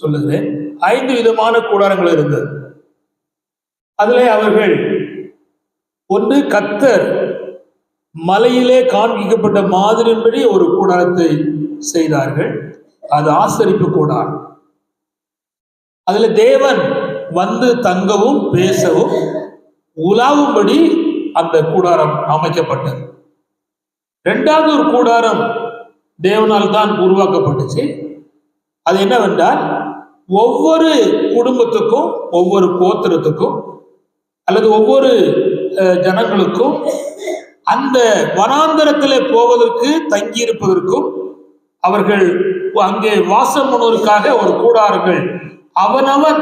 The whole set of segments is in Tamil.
சொல்லுகிறேன். ஐந்து விதமான கூடாரங்கள் இருந்தது. அதிலே அவர்கள் ஒன்று கத்தர் மலையிலே காண்பிக்கப்பட்ட மாதிரியின்படி ஒரு கூடாரத்தை செய்தார்கள். அது ஆசரிப்பு கூடாரம். அதுல தேவன் வந்து தங்கவும் பேசவும் உலாவும்படி அந்த கூடாரம் அமைக்கப்பட்டது. ரெண்டாவது ஒரு கூடாரம் தேவனால் தான் உருவாக்கப்பட்டுச்சு. அது என்னவென்றால் ஒவ்வொரு குடும்பத்துக்கும் ஒவ்வொரு கோத்திரத்துக்கும் அல்லது ஒவ்வொரு ஜனங்களுக்கும் அந்த வனாந்தரத்தில் போவதற்கு தங்கியிருப்பதற்கும் அவர்கள் அங்கே வாசம் பண்ணுவதற்காக ஒரு கூடாரங்கள் அவனவன்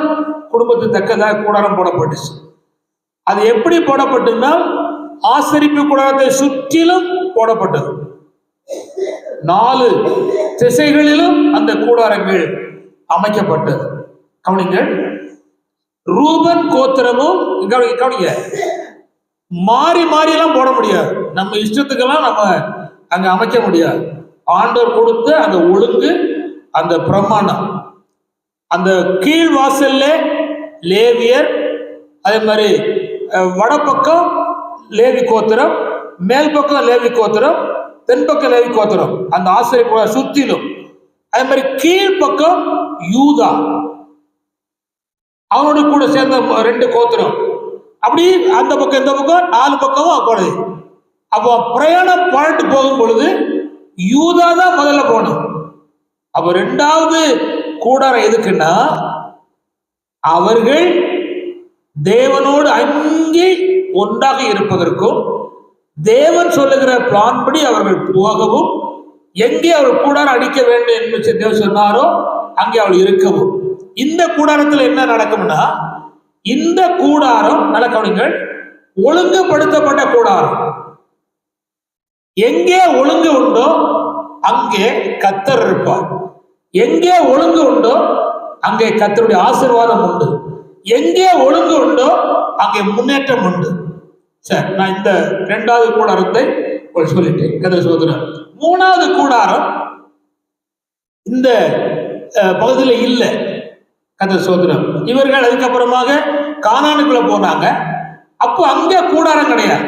குடும்பத்துக்கு தக்கதாக கூடாரம் போடப்பட்டுச்சு. அது எப்படி போடப்பட்டுன்னா ஆசரிப்பு கூடாரத்தை சுற்றிலும் போடப்பட்டது. நாலு திசைகளிலும் அந்த கூடாரங்கள் அமைக்கப்பட்டது. கவனிங்கள் ரூபன் கோத்திரமும் கவனிங்க கவனிங்க. மாறி மாறி எல்லாம் போட முடியாது. நம்ம இஷ்டத்துக்கெல்லாம் நம்ம அங்க அமைக்க முடியாது. ஆண்டவர் கொடுத்த அந்த ஒழுங்கு அந்த பிரமாணம் அந்த கீழ் வாசல்ல லேவியர் அதே மாதிரி வடப்பக்கம் லேவி கோத்திரம் மேல் பக்கம் லேவி கோத்திரம் தென்பக்கம் லேவி கோத்திரம். அந்த ஆசிரியர் சுத்திலும் அதே மாதிரி கீழ் பக்கம் யூதா. அவனோட கூட சேர்ந்த ரெண்டு கோத்திரம். அப்படி அந்த பக்கம் இந்த பக்கம் நாலு பக்கமும் போனது. அப்போ பிரயாணம் பாட்டு போகும் பொழுது யூதா தான் முதல்ல போகணும் அப்போ ரெண்டாவது கூடாரம் எதுக்குன்னா அவர்கள் தேவனோடு அங்கே ஒன்றாக இருப்பதற்கும் தேவன் சொல்லுகிற பிளான் படி அவர்கள் போகவும் எங்கே அவர் கூடாரம் அடிக்க வேண்டும் என்று தேவன் சொன்னாரோ அங்கே அவள் இருக்கவும். இந்த கூடாரத்தில் என்ன நடக்கும்னா இந்த கூடாரம் நல்ல கவனிங்கள் ஒழுங்குபடுத்தப்பட்ட கூடாரம். எங்கே ஒழுங்கு உண்டோ அங்கே கத்தர் இருப்பார். எங்கே ஒழுங்கு உண்டோ அங்கே கத்தருடைய ஆசீர்வாதம் உண்டு. எங்கே ஒழுங்கு உண்டோ அங்கே முன்னேற்றம் உண்டு. சரி நான் இந்த இரண்டாவது கூடாரத்தை சொல்லிட்டேன். கதை சோதரன் மூணாவது கூடாரம் இந்த பகுதியில் இல்லை. கதை சோதனம் இவர்கள் அதுக்கப்புறமாக காணானுக்குள்ள போனாங்க. அப்போ அங்க கூடாரம் கிடையாது.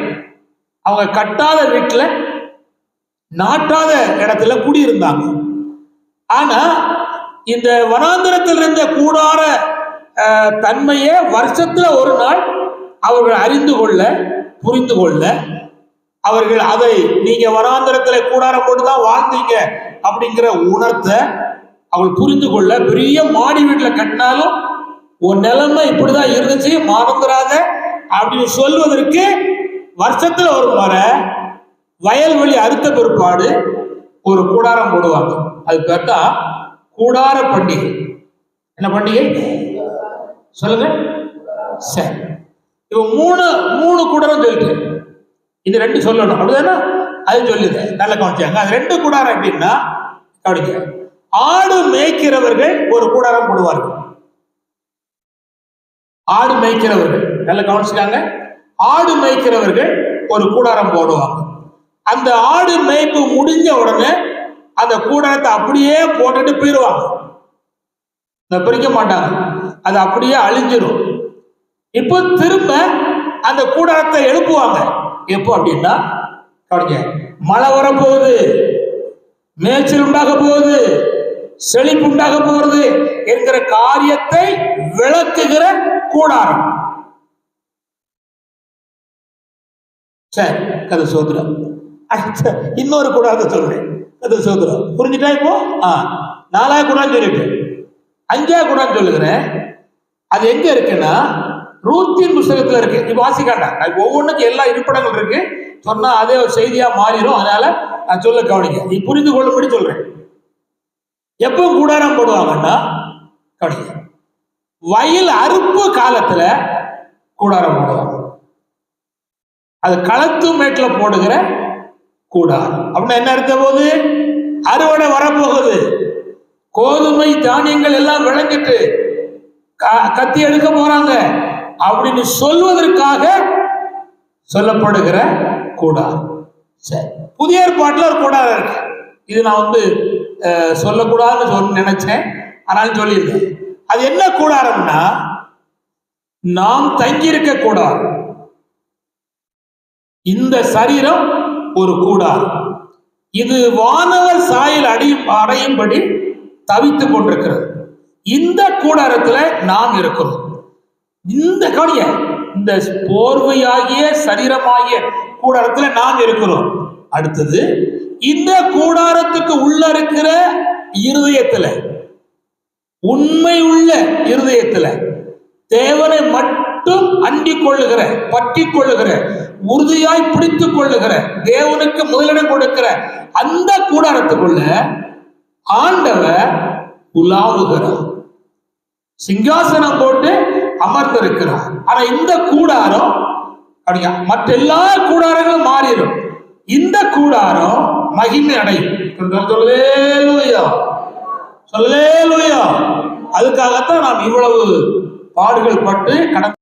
அவங்க கட்டாத வீட்டில் நாட்டாத இடத்துல குடியிருந்தாங்க. ஆனா இந்த வனாந்திரத்தில் இருந்த கூடார தன்மையை வருஷத்துல ஒரு நாள் அவர்கள் அறிந்து கொள்ள புரிந்து கொள்ள அவர்கள் அதை நீங்க வராந்திரத்துல கூடாரம் போட்டு தான் வாழ்ந்தீங்க அப்படிங்கிற உணர்த்த அவள் புரிந்து கொள்ள பெரிய மாடி வீட்டுல கட்டினாலும் உன் நிலைமை இப்படிதான் இருந்துச்சு மறந்துடாத அப்படின்னு சொல்வதற்கு வருஷத்துல ஒரு முறை வயல்வெளி அறுத்த பிற்பாடு ஒரு கூடாரம் போடுவாங்க. அது பார்த்தா கூடார பண்டிகை. என்ன பண்டிகை? சொல்லுங்க. சரி. இப்போ மூணு மூணு கூடாரம் சொல்லிட்டேன் இது ரெண்டு சொல்லணும். அப்படிதானே? அது சொல்லுது. நல்ல கவனிச்சாங்க அது ரெண்டு கூடாரம் எப்படின்னா கவனிக்க ஆடு மேய்க்கிறவர்கள் ஒரு கூடாரம் போடுவார்கள். ஆடு மேய்க்கிறவர்கள். நல்ல கவனிச்சுக்காங்க. ஆடு மேய்க்கிறவர்கள் ஒரு கூடாரம் போடுவாங்க. அந்த ஆடு மேய்ப்பு முடிஞ்ச உடனே அந்த கூடாரத்தை அப்படியே போட்டுட்டு போயிடுவாங்க அதை பிரிக்க மாட்டாங்க. அது அப்படியே அழிஞ்சிடும் இப்போ திரும்ப அந்த கூடாரத்தை எழுப்புவாங்க. எப்போ அப்படின்னா கவனிங்க மழை வரப்போகுது மேய்ச்சல் உண்டாக போகுது செழிப்பு உண்டாக போகிறது என்கிற காரியத்தை விளக்குகிற கூடாரம். சரி கதை சோதரம் அடுத்த இன்னொரு கூடாரத்தை சொல்றேன். கதை சோதரம் புரிஞ்சுட்டா இப்போ? ஆ நாலாவது கூடாரம் சொல்லிட்டு அஞ்சாவது கூடாரம் சொல்லுகிறேன். அது எங்க இருக்குன்னா ரூத்தின் புஸ்தகத்துல இருக்கு. நீ வாசிக்காண்டா ஒவ்வொன்றுக்கும் எல்லா இருப்பிடங்கள் இருக்கு. சொன்னா அதே ஒரு செய்தியா மாறிடும் அதனால நான் சொல்ல கவனிங்க. நீ புரிந்து கொள்ளும்படி சொல்றேன். எப்போ கூடாரம் போடுவாங்கன்னா கவனிங்க. வயல் அறுப்பு காலத்துல கூடாரம் போடுவாங்க. அது களத்து மேட்டில் போடுகிற கூடாரம். அப்படின்னா என்ன இருக்க போது அறுவடை வரப்போகுது. கோதுமை தானியங்கள் எல்லாம் விளைஞ்சிட்டு க- கத்தி எடுக்க போறாங்க. அப்படின்னு சொல்வதற்காக சொல்லப்படுகிற கூடாரம். சரி. புதிய ஏற்பாட்டில் ஒரு கூடாரம் இருக்கு. இது நான் வந்து சொல்லக்கூடாதுன்னு சொல் நினைச்சேன். ஆனால் சொல்லியிருந்தேன். அது என்ன கூடாரம்னா நாம் தங்கியிருக்க கூடாரம். இந்த சரீரம் ஒரு கூடாரம். இது வானவர் சாயல் அடையும் அடையும்படி தவித்துக் கொண்டிருக்கிறது. இந்த கூடாரத்துல நாம் இருக்கிறோம். இந்த கவனிய இந்த போர்வையாகிய சரீரமாகிய கூடாரத்துல நாம் இருக்கிறோம். அடுத்தது இந்த கூடாரத்துக்கு உள்ள இருக்கிற இருதயத்துல உண்மை உள்ள இருதயத்துல தேவனை மட்டும் அண்டி கொள்ளுகிற பற்றி கொள்ளுகிற உறுதியாய் பிடித்து கொள்ளுகிற தேவனுக்கு முதலிடம் கொடுக்கிற அந்த கூடாரத்துக்குள்ள ஆண்டவர் உலாவுகிறார். சிங்காசனம் போட்டு அமர்ந்திருக்கிறார். ஆனா இந்த கூடாரம் அப்படியா மற்ற எல்லா கூடாரங்களும் மாறிடும். இந்த கூடாரம் மகிமை அடையும். சொல்லேலூயா சொல்லேலூயா அதுக்காகத்தான் நாம் இவ்வளவு பாடுகள் பட்டு கடந்த